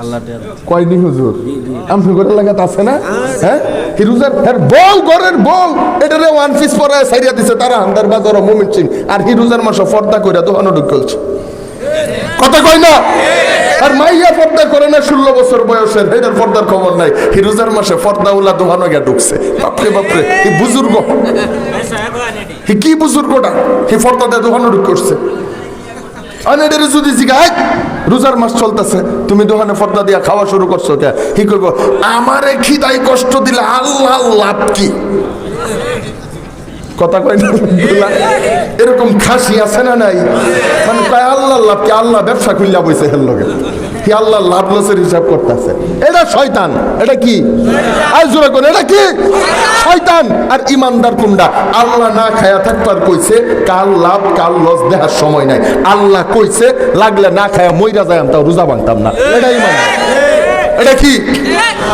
আল্লাহ কয়নি হুজুর? আমি করে লাগাত আছে না? হ্যাঁ? হিরুজার হ্যাঁ বল ঘরের বল। এটারে ওয়ান পিস পরে সাইরিয়া দিছে তারা হান্দার বাজার মোমেন্ট সিং। আর হিরুজার মাসে ফর্দা কইরা দোকানো ঢুকলছে। কথা কই না? আর মাইয়া পর্দা করে না ষোলো বছর বয়সের এটার পর্দার খবর নাই। হিরুজার মাসে পর্দা উলা দোকানো গিয়া ঢুকছে। বাপরে বাপরে এই বুজুর্গ হি কি বুজুর্গটা? হি পর্দা দিয়ে দোকানো ঢুক করছে আনেদের যদি জিগায় রোজার মাস চলতেছে। তুমি দোকানে ফর্দা দিয়া খাওয়া শুরু করছ কে? কি করব আমারে খিদাই কষ্ট দিলে আল্লাহ লাভ কি? কথা কয় না এরকম খাসি আছে না নাই? মানে কয় আল্লাহ লাভ কি? আল্লাহ ব্যবসা খুললা বইছে হের লগে। কি আল্লাহ লাভ লসের হিসাব করতেছে। এটা শয়তান। এটা কি? আজ কোন এটা কি? শয়তান। আর ইমানদার কোনটা আল্লাহ না খায়া থাকবার কইছে কাল লাভ কাল লস দেখার সময় নাই। আল্লাহ কইছে লাগলে না খায়া মইরা যায় তাও রোজা ভাঙতাম না। এটা ইমান এটা কি?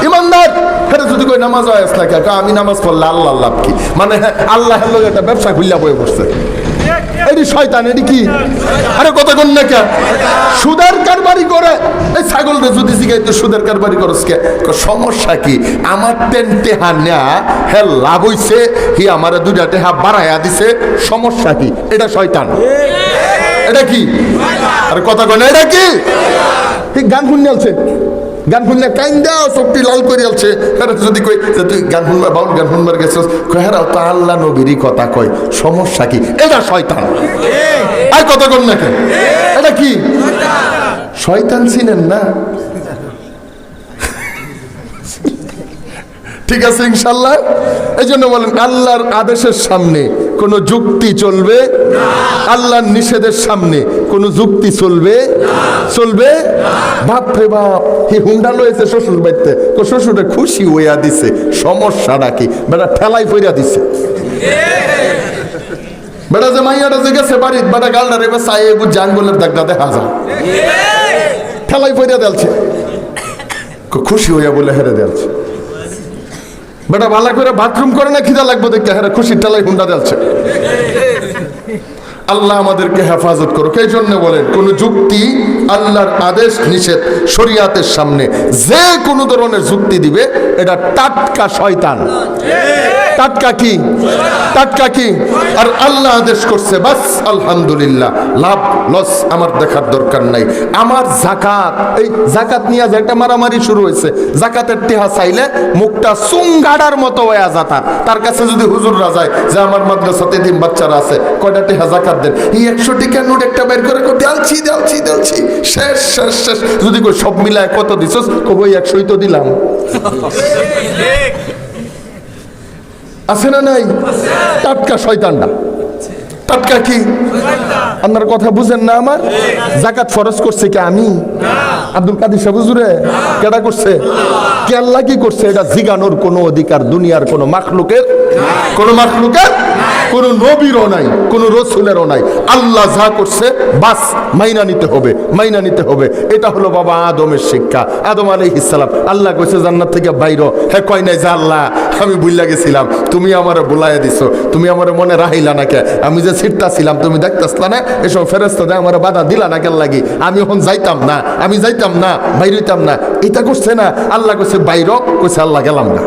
ইমানদার। এটা যদি কই নামাজ হয় না আমি নামাজ পড়লে আল্লাহ লাভ কি? মানে হ্যাঁ, আল্লাহ একটা ব্যবসা খুললা বয়ে বসছে এটি শয়তান এটি কি? আরে কত কোন না কে সুদের কারবারি করে। এই ছাগল রে যদি শিখাই তো সুদের কারবারি করস কে? সমস্যা কি? আমার তেন টেহা নেয়া হ্যাঁ লাভ হইছে, হি আমার দুইটা টেহা বাড়াইয়া দিছে। সমস্যা কি? এটা শয়তান। এটা কি? আরে কথা কয় না এটা কি? ঠিক গান আলছে গান শুনলে কাইন দাও চোখটি লাল করে আলছে। আরে যদি কই যে তুই গান শুনবা, বাউল গান শুনবার গেছস হ্যাঁ তো আল্লাহ নবীরই কথা কয়, সমস্যা কি? এটা শয়তান। আর কথা কন না কেন? এটা কি? শয়তান ছিলেন না? ঠিক আছে, ইনশাল্লাহ। এই জন্য বলেন, আল্লাহর আদেশের সামনে কোনো যুক্তি চলবে? আল্লাহর নিষেধের সামনে কোনো যুক্তি চলবে? চলবে? বাপ রে বাপ, হি হুন্ডা লয়েছে শ্বশুর বাড়িতে। তো শ্বশুরে খুশি হইয়া দিছে সমস্যাটা কি বেটা ঠেলাই পইরা দিছে। বেটা যে মাইয়াটা যে গেছে বাড়ির, বেটা গালটা রে সাই এবু জাঙ্গলের দাগটা দেখা যায়। ঠেলাই পইরা দেলছে। খুশি হইয়া বলে হেরে দেলছে। বেটা, ভালো করে বাথরুম করে না খিদা লাগবে দেখতে হ্যাঁ খুশির টালাই হুন্ডা দিচ্ছে আল্লাহ আমাদেরকে হেফাজত করুক, এই জন্য বলেন, কোন যুক্তি আল্লাহর আদেশ নিষেধ শরিয়াতের সামনে। যে কোনো ধরনের যুক্তি দিবে, এটা টাটকা শয়তান। টাটকা কি? টাটকা কি? আর আল্লাহ আদেশ করছে, বাস, আলহামদুলিল্লাহ। লাভ, লস আমার দেখার দরকার নাই। আমার জাকাত, এই জাকাত নিয়ে একটা মারামারি শুরু হয়েছে। জাকাতের টেহা চাইলে মুখটা চুঙ্গাড়ার মতো হয়ে যাতার তার। কাছে যদি হুজুররা যায় যে আমার মাদ্রাসাতে দিন বাচ্চারা আছে, কয়টা টেহা জাকাত দেন? এই একশো টিকা নোট একটা বের করে দেলছি দেলছি দেলছি। শেষ শেষ শেষ। যদি সব মিলায় কত দিছস? কবই একশোই তো দিলাম। আছে না নাই? টাটকা শয়তানটা টাটকা কি? আপনার কথা বুঝেন না আমার? জাকাত ফরজ করছে কি আমি? আব্দুল কাদির সাহেব, হুজুরে, কেডা করছে? কে আল্লাহ কি করছে? এটা জিগানোর কোনো অধিকার দুনিয়ার কোনো মাখলুকের? কোনো মাখলুকের? কোনো নবীরও নাই, কোনো রসুলেরও নাই। আল্লাহ যা করছে, বাস, মাইনা নিতে হবে, মাইনা নিতে হবে। এটা হলো বাবা আদমের শিক্ষা। আদম আলাইহিস সালাম, আল্লাহ কইছে জান্নাত থেকে বাইর হ্যাঁ কয় নাই যে আল্লাহ আমি বুইলা গেছিলাম। তুমি আমার বুলাইয়া দিছো। তুমি আমার মনে রাহিলা না কে? আমি যে সিটটা ছিলাম তুমি দেখতেছলা না? এসব ফেরেস্তা দেয় আমার বাধা দিলা না কেন লাগি? আমি এখন যাইতাম না, আমি যাইতাম না, বাইর হইতাম না। এটা করছে না, আল্লাহ কইছে, বাইর কইছে, আল্লাহ, গেলাম না।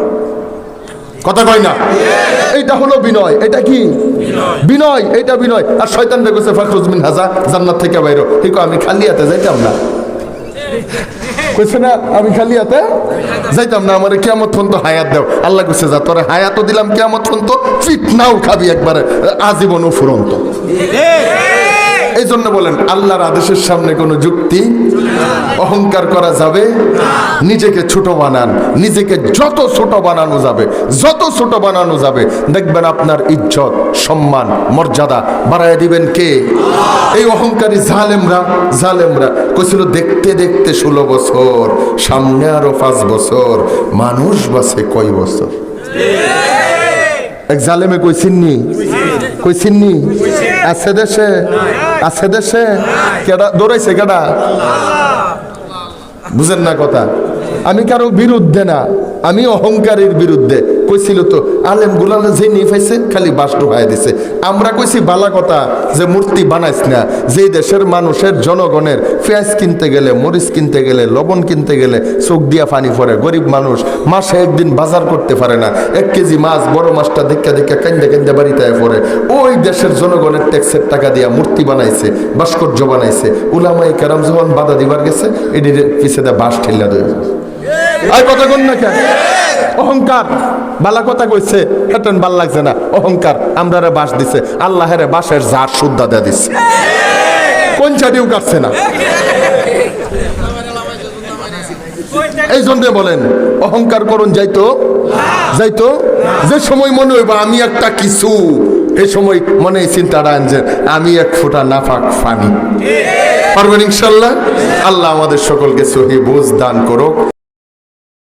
কথা কয় না? এইটা হলো বিনয়। এটা কি? বিনয়। এটা বিনয়। আর শয়তান কইছে, ফাখরুজ মিন হাজা জান্নাত থেকে বাইর ঠিক আমি খালি হাতে যাইতাম না। কইছে না, আমি খালি হাতে যাইতাম না, আমার কেমন ফোন তো হায়াত দেও। আল্লাহ কইছে, যা, তোরে হায়াতও দিলাম কেমন ফোন তো ফিটনাও খাবি একবারে আজীবন ফুরন্ত। এই জন্য বলেন, আল্লাহর আদেশের সামনে কোনো যুক্তি অহংকার করা যাবে নিজেকে ছোট বানান, নিজেকে যত ছোট বানানো যাবে, যত ছোট বানানো যাবে, দেখবেন আপনার ইজ্জত, সম্মান, মর্যাদা বাড়ায় দিবেন কে? এই অহংকারী জালেমরা জালেমরা কইছিল, দেখতে দেখতে ষোলো বছর, সামনে আরও পাঁচ বছর, মানুষ বাসে কয় বছর? এক জালেমে কইছিননি কইছিননি আছে দেশে? আছে দেশে? কেডা দৌড়াইছে কেডা? বুঝেন না কথা। আমি কারও বিরুদ্ধে না, আমি অহংকারীর বিরুদ্ধে। কইছিল তো, আলেম গুলালে যে নিয়ে পাইছে, খালি বাস ঢুকাই দিছে। আমরা কইছি, বালা কথা, যে মূর্তি বানাইস না যে দেশের মানুষের জনগণের পেঁয়াজ কিনতে গেলে, মরিচ কিনতে গেলে, লবণ কিনতে গেলে চোখ দিয়া পানি পড়ে, গরিব মানুষ মাসে একদিন বাজার করতে পারে না, এক কেজি মাছ, বড় মাছটা দেখা দেখা কান্দে কান্দে বাড়িতে পড়ে। ওই দেশের জনগণের ট্যাক্সের টাকা দিয়া মূর্তি বানাইছে, ভাস্কর্য বানাইছে। উলামাই কারাম যখন বাধা দিবার গেছে এটির পিছে দেয় বাস ঠেল্লা দেয়। আর কথা না কেন অহংকার। বালা কথা কইছে, হেটেন লাগছে না। অহংকার বাস দিছে। বাসের জার কোন চাটিও কাটছে না। এই জন্য বলেন, অহংকার করুন, যাইতো। যাইতো। যে সময় মনে হইব, আমি একটা কিছু। এই সময় মনে চিন্তাটা আনছেন আমি এক ফোঁটা নাফাক ফানি। পারবেন ইনশাল্লাহ? আল্লাহ আমাদের সকলকে সহি বুঝ দান করুক।